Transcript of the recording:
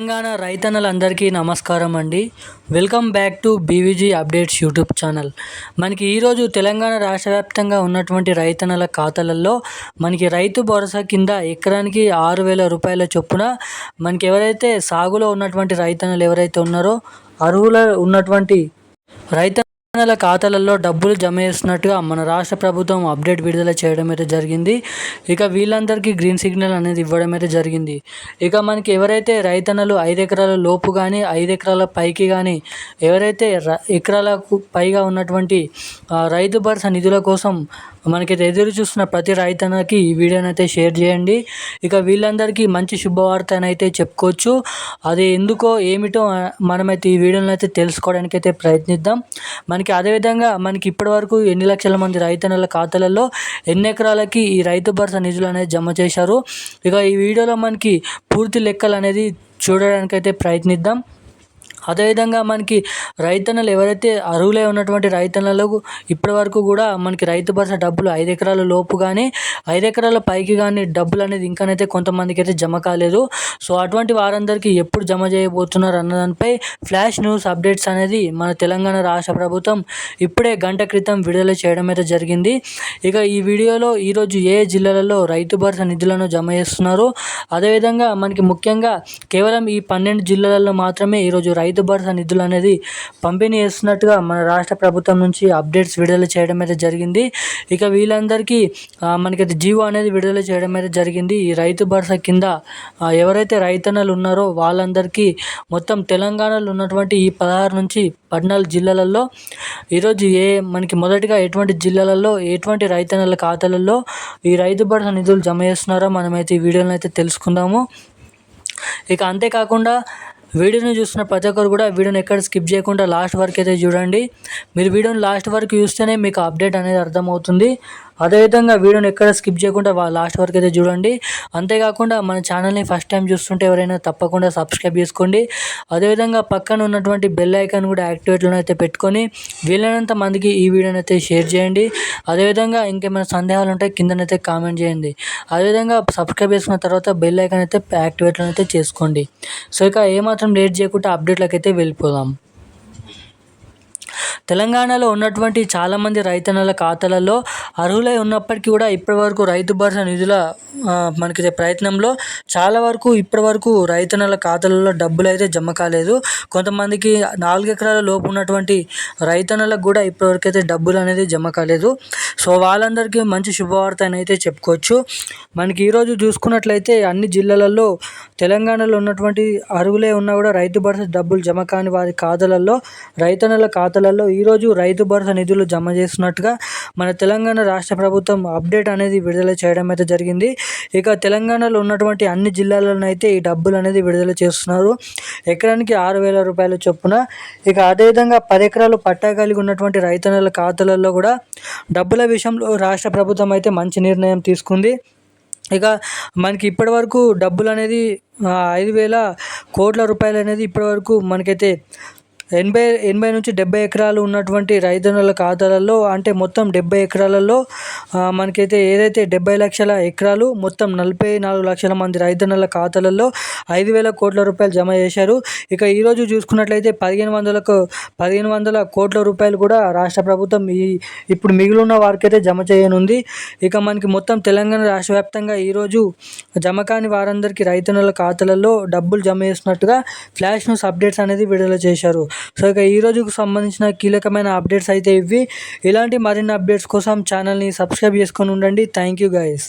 తెలంగాణ రైతన్నలందరికీ నమస్కారం అండి welcome back to BVG updates YouTube channel. మనకి ఈరోజు తెలంగాణ రాష్ట్ర వ్యాప్తంగా ఉన్నటువంటి రైతన్నల ఖాతాలలో మనకి రైతు భరోసా కింద ఎకరానికి ఆరు వేల రూపాయల చొప్పున మనకి ఎవరైతే సాగులో ఉన్నటువంటి రైతన్నలు ఎవరైతే ఉన్నారో అర్హుల ఉన్నటువంటి రైత తెలంగాణల ఖాతాలలో డబ్బులు జమ చేస్తున్నట్టుగా మన రాష్ట్ర ప్రభుత్వం అప్డేట్ విడుదల చేయడం అయితే జరిగింది. ఇక వీళ్ళందరికీ గ్రీన్ సిగ్నల్ అనేది ఇవ్వడం అయితే జరిగింది. ఇక మనకి ఎవరైతే రైతన్నలు ఐదు ఎకరాల లోపు కానీ ఐదు ఎకరాల పైకి కానీ ఎవరైతే ఎకరాలకు పైగా ఉన్నటువంటి రైతు భరోసా నిధుల కోసం మనకైతే ఎదురు చూస్తున్న ప్రతి రైతన్నకి ఈ వీడియోని అయితే షేర్ చేయండి. ఇక వీళ్ళందరికీ మంచి శుభవార్త అయితే చెప్పుకోవచ్చు. అది ఎందుకో ఏమిటో మనమైతే ఈ వీడియోని అయితే తెలుసుకోవడానికి అయితే ప్రయత్నిద్దాం. మనకి అదేవిధంగా మనకి ఇప్పటివరకు ఎన్ని లక్షల మంది రైతన్నల ఖాతాలలో ఎన్ని ఎకరాలకి ఈ రైతు భరోసా నిధులు అనేది జమ చేశారు? ఇక ఈ వీడియోలో మనకి పూర్తి లెక్కలు అనేది చూడడానికైతే ప్రయత్నిద్దాం. అదేవిధంగా మనకి రైతన్నలు ఎవరైతే అర్హులై ఉన్నటువంటి రైతన్నలకు ఇప్పటి వరకు కూడా మనకి రైతు భరోసా డబ్బులు ఐదు ఎకరాల లోపు కానీ ఐదు ఎకరాల పైకి కానీ డబ్బులు అనేది ఇంకానైతే కొంతమందికి అయితే జమ కాలేదు. సో అటువంటి వారందరికీ ఎప్పుడు జమ చేయబోతున్నారు అన్న దానిపై ఫ్లాష్ న్యూస్ అప్డేట్స్ అనేది మన తెలంగాణ రాష్ట్ర ప్రభుత్వం ఇప్పుడే గంట క్రితం విడుదల చేయడం అయితే జరిగింది. ఇక ఈ వీడియోలో ఈరోజు ఏ జిల్లాలలో రైతు భరోసా నిధులను జమ చేస్తున్నారు? అదేవిధంగా మనకి ముఖ్యంగా కేవలం ఈ పన్నెండు జిల్లాలలో మాత్రమే ఈరోజు రైతు రైతు భరోసా నిధులు అనేది పంపిణీ చేస్తున్నట్టుగా మన రాష్ట్ర ప్రభుత్వం నుంచి అప్డేట్స్ విడుదల చేయడం అయితే జరిగింది. ఇక వీళ్ళందరికీ మనకైతే జీవో అనేది విడుదల చేయడం అయితే జరిగింది. ఈ రైతు భరోసా కింద ఎవరైతే రైతన్నలు ఉన్నారో వాళ్ళందరికీ మొత్తం తెలంగాణలో ఉన్నటువంటి ఈ పదహారు నుంచి పద్నాలుగు జిల్లాలలో ఈరోజు ఏ మనకి మొదటిగా ఎటువంటి జిల్లాలలో ఎటువంటి రైతన్నల ఖాతాలలో ఈ రైతు భరోసా నిధులు జమ చేస్తున్నారో మనమైతే ఈ వీడియోలో అయితే తెలుసుకుందాము. ఇక అంతేకాకుండా వీడియోని చూస్తున్న ప్రతి ఒక్కరు కూడా వీడియోని ఎక్కడ స్కిప్ చేయకుండా లాస్ట్ వరకు అయితే చూడండి. మీరు వీడియోని లాస్ట్ వరకు చూస్తేనే మీకు అప్డేట్ అనేది అర్థమవుతుంది. అదేవిధంగా వీడియోని ఎక్కడ స్కిప్ చేయకుండా లాస్ట్ వరకు అయితే చూడండి. అంతేకాకుండా మన ఛానల్ని ఫస్ట్ టైం చూస్తుంటే ఎవరైనా తప్పకుండా సబ్స్క్రైబ్ చేసుకోండి. అదేవిధంగా పక్కన ఉన్నటువంటి బెల్ ఐకాన్ కూడా యాక్టివేట్లో అయితే పెట్టుకొని వీలైనంత మందికి ఈ వీడియోని అయితే షేర్ చేయండి. అదేవిధంగా ఇంకేమైనా సందేహాలు ఉంటే కిందనైతే కామెంట్ చేయండి. అదేవిధంగా సబ్స్క్రైబ్ చేసుకున్న తర్వాత బెల్ ఐకాన్ అయితే యాక్టివేట్లో అయితే చేసుకోండి. సో ఇక ఏమాత్రం లేట్ చేయకుండా అప్డేట్లకు అయితే వెళ్ళిపోదాం. తెలంగాణలో ఉన్నటువంటి చాలామంది రైతన్నల ఖాతాలలో అర్హులై ఉన్నప్పటికీ కూడా ఇప్పటివరకు రైతు భరోసా నిధుల మనకి ప్రయత్నంలో చాలా వరకు ఇప్పటివరకు రైతన్నల ఖాతాలలో డబ్బులు అయితే జమ కాలేదు. కొంతమందికి నాలుగు ఎకరాల లోపు ఉన్నటువంటి రైతన్నలకు కూడా ఇప్పటివరకు అయితే డబ్బులు అనేది జమ కాలేదు. సో వాళ్ళందరికీ మంచి శుభవార్త అని అయితే చెప్పుకోవచ్చు. మనకి ఈరోజు చూసుకున్నట్లయితే అన్ని జిల్లాలలో తెలంగాణలో ఉన్నటువంటి అర్హులే ఉన్నా కూడా రైతు భరోసా డబ్బులు జమ కాని వారి ఖాతాలలో రైతన్నల ఖాతాలలో ఈరోజు రైతు భరోసా నిధులు జమ చేస్తున్నట్టుగా మన తెలంగాణ రాష్ట్ర ప్రభుత్వం అప్డేట్ అనేది విడుదల చేయడం అయితే జరిగింది. ఇక తెలంగాణలో ఉన్నటువంటి అన్ని జిల్లాలను అయితే ఈ డబ్బులు అనేది విడుదల చేస్తున్నారు. ఎకరానికి ఆరు వేల రూపాయల చొప్పున. ఇక అదేవిధంగా పది ఎకరాలు పట్టా కలిగి ఉన్నటువంటి రైతన్నల ఖాతాలలో కూడా డబ్బుల విషయంలో రాష్ట్ర ప్రభుత్వం అయితే మంచి నిర్ణయం తీసుకుంది. ఇక మనకి ఇప్పటివరకు డబ్బులు అనేది ఐదు వేల కోట్ల రూపాయలు అనేది ఇప్పటివరకు మనకైతే ఎనభై ఎనభై నుంచి డెబ్బై ఎకరాలు ఉన్నటువంటి రైతన్నుల ఖాతాలలో అంటే మొత్తం డెబ్బై ఎకరాలలో మనకైతే ఏదైతే డెబ్బై లక్షల ఎకరాలు మొత్తం నలభై నాలుగు లక్షల మంది రైతన్నుల ఖాతాలలో ఐదు వేల కోట్ల రూపాయలు జమ చేశారు. ఇక ఈరోజు చూసుకున్నట్లయితే పదిహేను వందలకు పదిహేను వందల కోట్ల రూపాయలు కూడా రాష్ట్ర ప్రభుత్వం ఈ ఇప్పుడు మిగిలిన వారికైతే జమ చేయనుంది. ఇక మనకి మొత్తం తెలంగాణ రాష్ట్ర వ్యాప్తంగా ఈరోజు జమ కాని వారందరికీ రైతన్నుల ఖాతాలలో డబ్బులు జమ చేసినట్టుగా ఫ్లాష్ న్యూస్ అప్డేట్స్ అనేది విడుదల చేశారు. సో ఇక ఈ రోజుకు సంబంధించిన కీలకమైన అప్డేట్స్ అయితే ఇవి. ఇలాంటి మరిన్ని అప్డేట్స్ కోసం ఛానల్ని సబ్స్క్రైబ్ చేసుకొని ఉండండి. Thank you guys